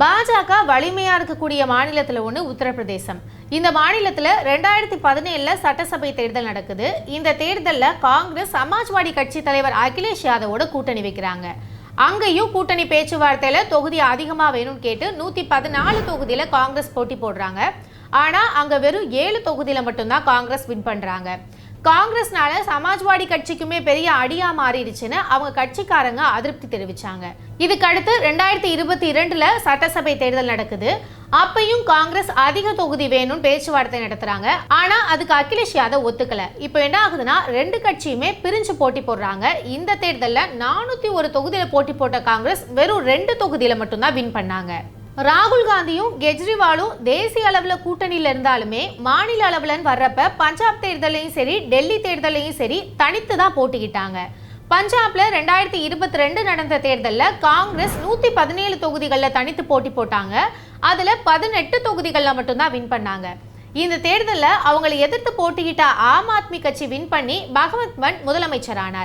பாஜக வலிமையா இருக்கக்கூடிய மாநிலத்துல ஒன்று உத்தரப்பிரதேசம். இந்த மாநிலத்துல ரெண்டாயிரத்தி பதினேழுல சட்டசபை தேர்தல் நடக்குது. இந்த தேர்தல்ல காங்கிரஸ் சமாஜ்வாடி கட்சி தலைவர் அகிலேஷ் யாதவோட கூட்டணி வைக்கிறாங்க. அங்கேயும் கூட்டணி பேச்சுவார்த்தையில தொகுதி அதிகமா வேணும்னு கேட்டு நூத்தி பதினாலு தொகுதியில காங்கிரஸ் போட்டி போடுறாங்க. ஆனா அங்க வெறும் ஏழு தொகுதியில மட்டும்தான் காங்கிரஸ் வின் பண்றாங்க. காங்கிரஸ்னால சமாஜ்வாடி கட்சிக்குமே பெரிய அடியா மாறிடுச்சுன்னு அவங்க கட்சிக்காரங்க அதிருப்தி தெரிவிச்சாங்க. இதுக்கு அடுத்து ரெண்டாயிரத்தி இருபத்தி இரண்டுல சட்டசபை தேர்தல் நடக்குது. அப்பையும் காங்கிரஸ் அதிக தொகுதி வேணும்னு பேச்சுவார்த்தை நடத்துறாங்க. ஆனா அதுக்கு அகிலேஷ் யாதவ் ஒத்துக்கல. இப்போ என்ன ஆகுதுன்னா ரெண்டு கட்சியுமே பிரிஞ்சு போட்டி போடுறாங்க. இந்த தேர்தலில் நானூத்தி ஒரு தொகுதியில போட்டி போட்ட காங்கிரஸ் வெறும் ரெண்டு தொகுதியில மட்டும்தான் வின் பண்ணாங்க. ராகுல் காந்தியும் கெஜ்ரிவாலும் தேசிய அளவில் கூட்டணியில் இருந்தாலுமே மாநில அளவுலன்னு வர்றப்ப பஞ்சாப் தேர்தலையும் சரி டெல்லி தேர்தலையும் சரி தனித்து தான் போட்டிக்கிட்டாங்க பஞ்சாப்ல ரெண்டாயிரத்தி இருபத்தி ரெண்டு நடந்த தேர்தலில் காங்கிரஸ் நூத்தி பதினேழு தொகுதிகளில் தனித்து போட்டி போட்டாங்க. அதுல பதினெட்டு தொகுதிகளில் மட்டும்தான் வின் பண்ணாங்க. இந்த தேர்தலில் அவங்களை எதிர்த்து போட்டியிட்ட ஆம் ஆத்மி கட்சி வின் பண்ணி பகவத் மன் முதலமைச்சரானார்.